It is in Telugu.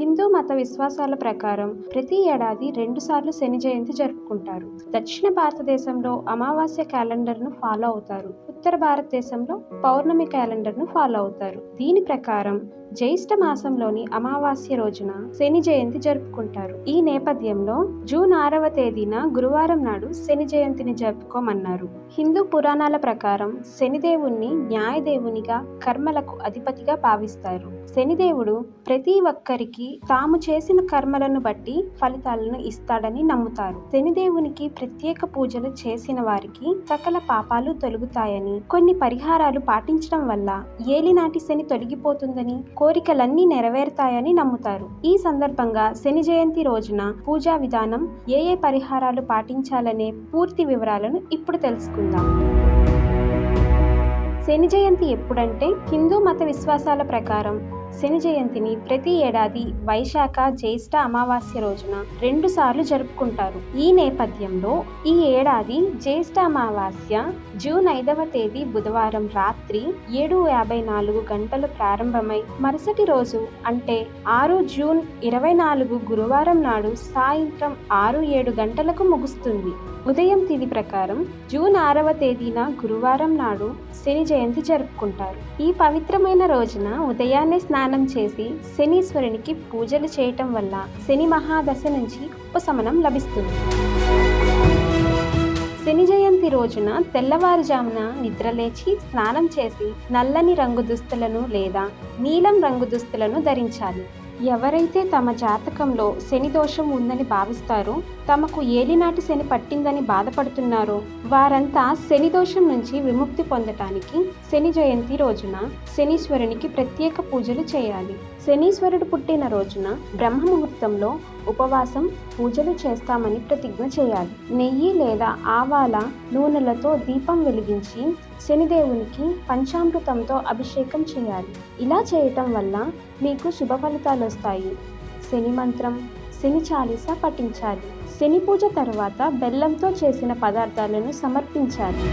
హిందూ మత విశ్వాసాల ప్రకారం ప్రతి ఏడాది రెండుసార్లు శని జయంతి జరుపుకుంటారు. దక్షిణ భారతదేశంలో అమావాస్య క్యాలెండర్ను ఫాలో అవుతారు. ఉత్తర భారతదేశంలో పౌర్ణమి క్యాలెండర్ను ఫాలో అవుతారు. దీని ప్రకారం జ్యేష్ఠ మాసంలోని అమావాస్య రోజున శని జయంతి జరుపుకుంటారు. ఈ నేపథ్యంలో జూన్ ఆరవ తేదీన గురువారం నాడు శని జయంతిని జరుపుకోమన్నారు. హిందూ పురాణాల ప్రకారం శనిదేవుణ్ణి న్యాయదేవునిగా కర్మలకు అధిపతిగా భావిస్తారు. శనిదేవుడు ప్రతి ఒక్కరికి తాము చేసిన కర్మలను బట్టి ఫలితాలను ఇస్తాడని నమ్ముతారు. శనిదేవునికి ప్రత్యేక పూజలు చేసిన వారికి సకల పాపాలు తొలగుతాయని కొన్ని పరిహారాలు పాటించడం వల్ల ఏలినాటి శని తొలగిపోతుందని కోరికలన్నీ నెరవేరుతాయని నమ్ముతారు. ఈ సందర్భంగా శని జయంతి రోజున పూజా విధానం ఏ ఏ పరిహారాలు పాటించాలనే పూర్తి వివరాలను ఇప్పుడు తెలుసుకుందాం. శని జయంతి ఎప్పుడంటే హిందూ మత విశ్వాసాల ప్రకారం శని జయంతిని ప్రతి ఏడాది వైశాఖ జ్యేష్ఠ అమావాస్య రోజున రెండు సార్లు జరుపుకుంటారు. ఈ నేపథ్యంలో ఈ ఏడాది జ్యేష్ఠ అమావాస్య జూన్ ఐదవ తేదీ బుధవారం రాత్రి ఏడు యాభై నాలుగు గంటలు ప్రారంభమై మరుసటి రోజు అంటే ఆరు జూన్ ఇరవై నాలుగు గురువారం నాడు సాయంత్రం ఆరు ఏడు గంటలకు ముగుస్తుంది. ఉదయం తిది ప్రకారం జూన్ ఆరవ తేదీన గురువారం నాడు శని జయంతి జరుపుకుంటారు. ఈ పవిత్రమైన రోజున ఉదయాన్నే స్నానం చేసి శనీశ్వరునికి పూజలు చేయటం వల్ల శని మహాదశ నుంచి ఉపశమనం లభిస్తుంది. శని జయంతి రోజున తెల్లవారుజామున నిద్రలేచి స్నానం చేసి నల్లని రంగు దుస్తులను లేదా నీలం రంగు దుస్తులను ధరించాలి. ఎవరైతే తమ జాతకంలో శని దోషం ఉందని భావిస్తారో తమకు ఏలినాటి శని పట్టిందని బాధపడుతున్నారో వారంతా శని దోషం నుంచి విముక్తి పొందటానికి శని జయంతి రోజున శనీశ్వరునికి ప్రత్యేక పూజలు చేయాలి. శనీశ్వరుడు పుట్టిన రోజున బ్రహ్మ ముహూర్తంలో ఉపవాసం పూజలు చేస్తామని ప్రతిజ్ఞ చేయాలి. నెయ్యి లేదా ఆవాల నూనెలతో దీపం వెలిగించి శనిదేవునికి పంచామృతంతో అభిషేకం చేయాలి. ఇలా చేయటం వల్ల మీకు శుభ ఫలితాలు వస్తాయి. శని మంత్రం శని చాలీస పఠించాలి. శని పూజ తర్వాత బెల్లంతో చేసిన పదార్థాలను సమర్పించాలి.